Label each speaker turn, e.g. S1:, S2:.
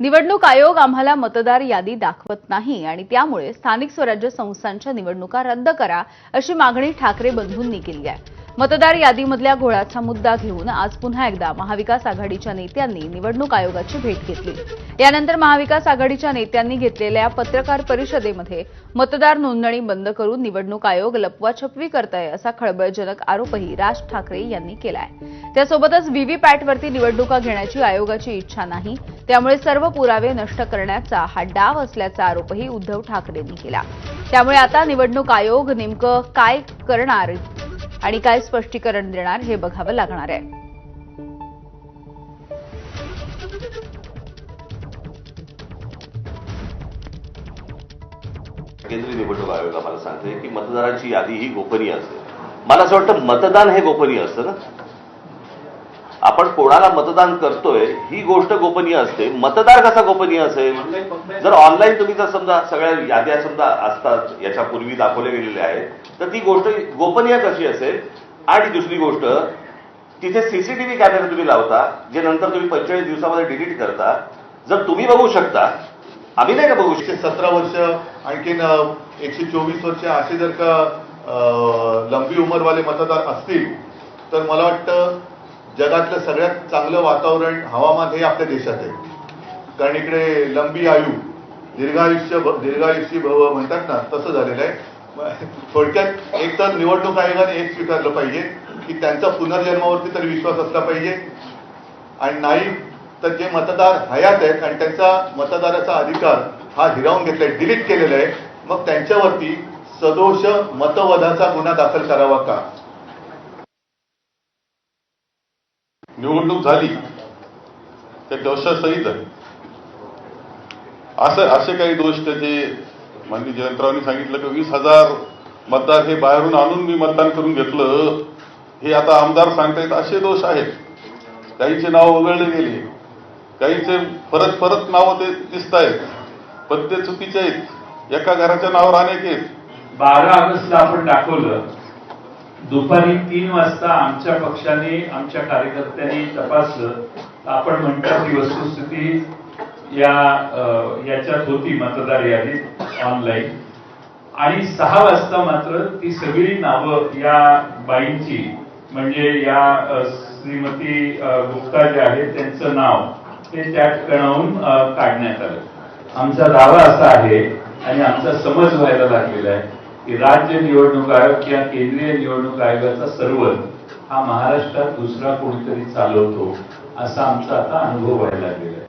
S1: निवडणूक आयोग आम्हाला मतदार यादी दाखवत नाही आणि त्यामुळे स्थानिक स्वराज्य संस्थांच्या निवडणुका रद्द करा अशी मागणी ठाकरे बंधूंनी केली आहे. मतदार यादीमधल्या घोळाचा मुद्दा घेऊन आज पुन्हा एकदा महाविकास आघाडीच्या नेत्यांनी निवडणूक आयोगाची भेट घेतली. यानंतर महाविकास आघाडीच्या नेत्यांनी घेतलेल्या पत्रकार परिषदेमध्ये मतदार नोंदणी बंद करून निवडणूक आयोग लपवाछपवी करताय असा खळबळजनक आरोपही राज ठाकरे यांनी केला आहे त्यासोबतच व्हीव्हीपॅटवरती निवडणुका घेण्याची आयोगाची इच्छा नाही त्यामुळे सर्व पुरावे नष्ट करण्याचा हा डाव असल्याचा आरोपही उद्धव ठाकरेंनी केला. त्यामुळे आता निवडणूक आयोग नेमकं काय करणार आणि काय स्पष्टीकरण देणार हे बघावं लागणार आहे.
S2: केंद्रीय निवडणूक आयोग आम्हाला सांगते की मतदारांची यादी ही गोपनीय असते. मला असं वाटतं मतदान हे गोपनीय असतं ना? आपण कोणाला मतदान करतोय ही गोष्ट गोपनीय असते. मतदार कसा गोपनीय असेल? जर ऑनलाईन तुम्ही जर समजा सगळ्या याद्या समजा असतात याच्यापूर्वी दाखवल्या गेलेल्या आहेत तर ती गोष्ट गोपनीय कशी असेल? आणि दुसरी गोष्ट तिथे सीसीटीव्ही कॅमेरे तुम्ही लावता जे नंतर तुम्ही पंचेचाळीस दिवसामध्ये डिलीट करता. जर तुम्ही बघू शकता आम्ही नाही का बघू शकतो.
S3: सतरा वर्ष आणखीन एकशे चोवीस वर्ष असे जर का लंबी उमरवाले मतदार असतील तर मला वाटतं जगातलं सगळ्यात चांगलं वातावरण हवामान हे आपल्या देशात आहे. कारण इकडे लंबी आयु दीर्घायुष्य दीर्घायुष्य भव म्हणतात ना तसं झालेलं आहे. थोडक्यात एक तर निवडणूक आयोगाने एक स्वीकारलं पाहिजे की त्यांचा पुनर्जन्मावरती तरी विश्वास असला पाहिजे. आणि नाही तर जे मतदार हयात आहेत आणि त्यांचा मतदाराचा अधिकार हा हिरावून घेतलाय डिलीट केलेला आहे मग त्यांच्यावरती सदोष मतवधाचा गुन्हा दाखल करावा का?
S4: निवडणूक झाली. त्या दोषासहित असं असे काही दोष त्याचे माननीय जयंतरावांनी सांगितलं की वीस हजार मतदार हे बाहेरून आणून मी मतदान करून घेतलं हे आता आमदार सांगतायत असे दोष आहेत. काहींचे नाव वगळले गेले. काहींचे परत परत नावं ते दिसत आहेत पण ते चुकीचे आहेत. एका घराच्या नावावर अनेक आहेत.
S5: बारा ऑगस्टला आपण दाखवलं. दुपारी तीन वाजता आमच्या पक्षाने आमच्या कार्यकर्त्यांनी तपासलं. आपण म्हणतो की वस्तुस्थिती या याच्यात होती मतदार यादीत ऑनलाईन आणि सहा वाजता मात्र ती सगळी नावं या बाईंची म्हणजे या श्रीमती गुप्ता जे आहेत त्यांचं नाव ते त्या ठिकाणाहून काढण्यात आलं. आमचा दावा असा आहे आणि आमचा समज व्हायला लागलेला आहे. की राज्य निवडणूक आयोग किंवा केंद्रीय निवडणूक आयोगाचा सर्वर हा महाराष्ट्रात दुसरा कोणीतरी चालवतो असा आमचा आता अनुभव व्हायला लागलेला आहे.